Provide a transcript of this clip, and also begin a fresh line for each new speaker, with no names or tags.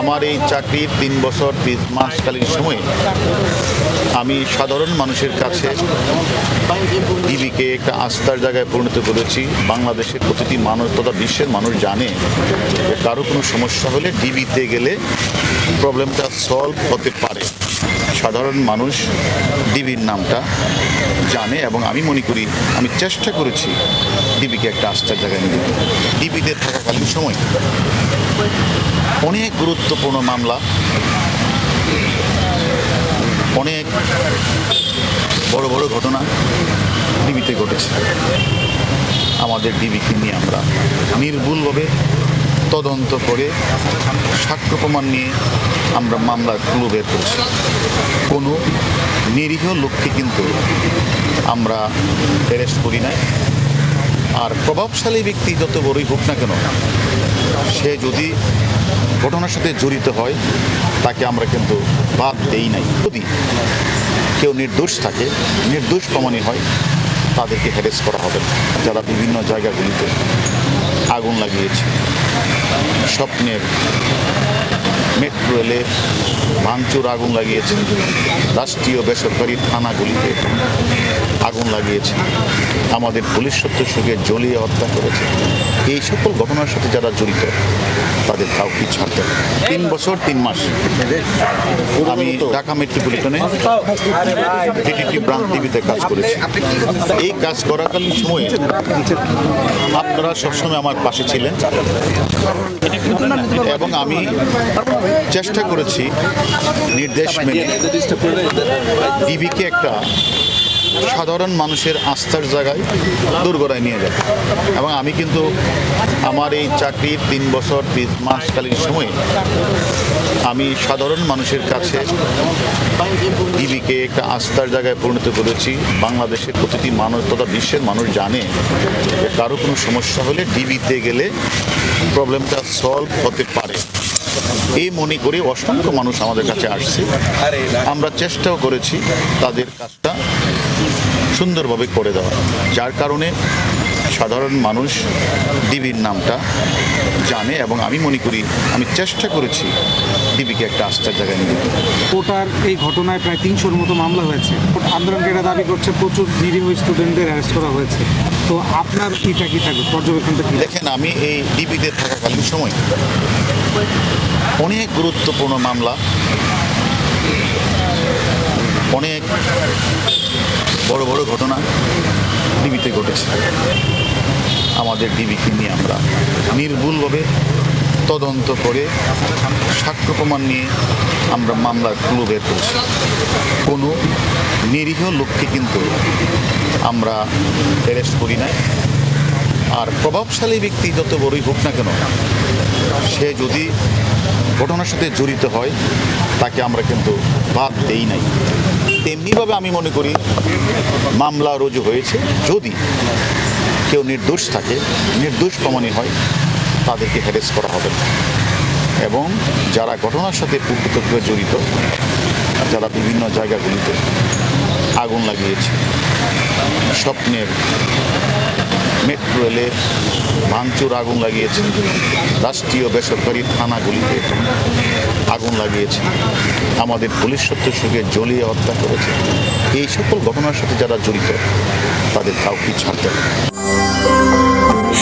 আমার এই চাকরির তিন বছর, তিন মাসকালীন সময়ে আমি সাধারণ মানুষের কাছে ডিবিকে একটা আস্থার জায়গায় পরিণত করেছি। বাংলাদেশের প্রতিটি মানুষ তথা বিশ্বের মানুষ জানে কারও কোনো সমস্যা হলে ডিবিতে গেলে প্রবলেমটা সলভ হতে পারে। সাধারণ মানুষ ডিবির নামটা জানে এবং আমি মনে করি, আমি চেষ্টা করেছি ডিবিকে একটা আস্থার জায়গায় নিয়ে। ডিবিতে থাকাকালীন সময় অনেক গুরুত্বপূর্ণ মামলা, অনেক বড় বড় ঘটনা ডিবিতে ঘটেছে আমাদের ডিবিকে নিয়ে আমরা নির্ভুলভাবে তদন্ত করে সাক্ষ্য প্রমাণ নিয়ে আমরা মামলার ক্লু বের করেছি। কোনো নিরীহ লোককে কিন্তু আমরা অ্যারেস্ট করি নাই। আর প্রভাবশালী ব্যক্তি যত বড়ই হোক না কেন, সে যদি ঘটনার সাথে জড়িত হয়, তাকে আমরা কিন্তু বাদ দেই নাই। যদি কেউ নির্দোষ থাকে, নির্দোষ প্রমাণী হয়, তাদেরকে হ্যারেস করা হবে যারা বিভিন্ন জায়গাগুলিতে আগুন লাগিয়েছে স্বপ্নের রেলে ভাঙচুর আগুন লাগিয়েছে। রাষ্ট্রীয় বেসরকারি থানাগুলিতে আগুন লাগিয়েছে। আমাদের পুলিশ সদস্যকে জ্বলিয়ে হত্যা করেছে। এই সকল ঘটনার সাথে যারা জড়িত, তাদের কাউকে ছাড়তে তিন বছর, তিন মাস। আমি ঢাকা মেট্রোপলিটনে ডিটিটি ব্রাঞ্চ টিভিতে কাজ করেছি। এই কাজ করাকালীন সময়ে আপনারা সবসময় আমার পাশে ছিলেন। এবং আমি চেষ্টা করেছি, নির্দেশ মেনে। টিভিকে একটা সাধারণ মানুষের আস্থার জায়গায় দুর্গড়ায় নিয়ে যাবে এবং আমি কিন্তু আমার এই চাকরির তিন বছর, তিন মাসকালীন সময়ে আমি সাধারণ মানুষের কাছে ডিবিকে একটা আস্থার জায়গায় পরিণত করেছি। বাংলাদেশের প্রতিটি মানুষ তথা বিশ্বের মানুষ জানে যে কারও কোনো সমস্যা হলে ডিবিতে গেলে প্রবলেমটা সলভ হতে পারে। এই মনে করে অসংখ্য মানুষ আমাদের কাছে আসছে। আমরা চেষ্টাও করেছি তাদের কাজটা সুন্দরভাবে করে দেওয়া যার কারণে সাধারণ মানুষ ডিবির নামটা জানে এবং আমি মনে করি আমি চেষ্টা করেছি ডিবিকে একটা আস্থার জায়গায় নিয়ে।
কোটার এই ঘটনায় প্রায় তিনশোর মতো মামলা হয়েছে। আন্দোলনকারীরা দাবি করছে প্রচুর নিরীহ স্টুডেন্টদের অ্যারেস্ট করা হয়েছে। তো আপনার কিটা কি থাকবে? পর্যবেক্ষণটা কি?
দেখেন আমি এই ডিবিতে থাকাকালীন সময় অনেক গুরুত্বপূর্ণ মামলা অনেক বড় বড় ঘটনা ডিবিতে ঘটেছে। আমাদের ডিবিকে নিয়ে আমরা নির্ভুলভাবে তদন্ত করে সাক্ষ্য প্রমাণ নিয়ে আমরা মামলার ক্লু বের করেছি। কোনো নিরীহ লোককে কিন্তু আমরা অ্যারেস্ট করি নাই। আর প্রভাবশালী ব্যক্তি যত বড়ই হোক না কেন, সে যদি ঘটনার সাথে জড়িত হয়, তাকে আমরা কিন্তু বাদ দেই নাই। তেমনিভাবে আমি মনে করি, মামলা রুজু হয়েছে। যদি কেউ নির্দোষ থাকে, নির্দোষ প্রমাণী হয়, তাদেরকে হ্যারেস করা হবে না এবং যারা ঘটনার সাথে পূর্বতত্ত্বে জড়িত, যারা বিভিন্ন জায়গাগুলিতে আগুন লাগিয়েছে, স্বপ্নের মেট্রো রেলে ভাঙচুর আগুন লাগিয়েছে, রাষ্ট্রীয় বেসরকারি থানাগুলিতে আগুন লাগিয়েছে, আমাদের পুলিশ সদস্যকে জ্বলিয়ে হত্যা করেছে, এই সকল ঘটনার সাথে যারা জড়িত, তাদের কাউকে ছাড়তে হবে।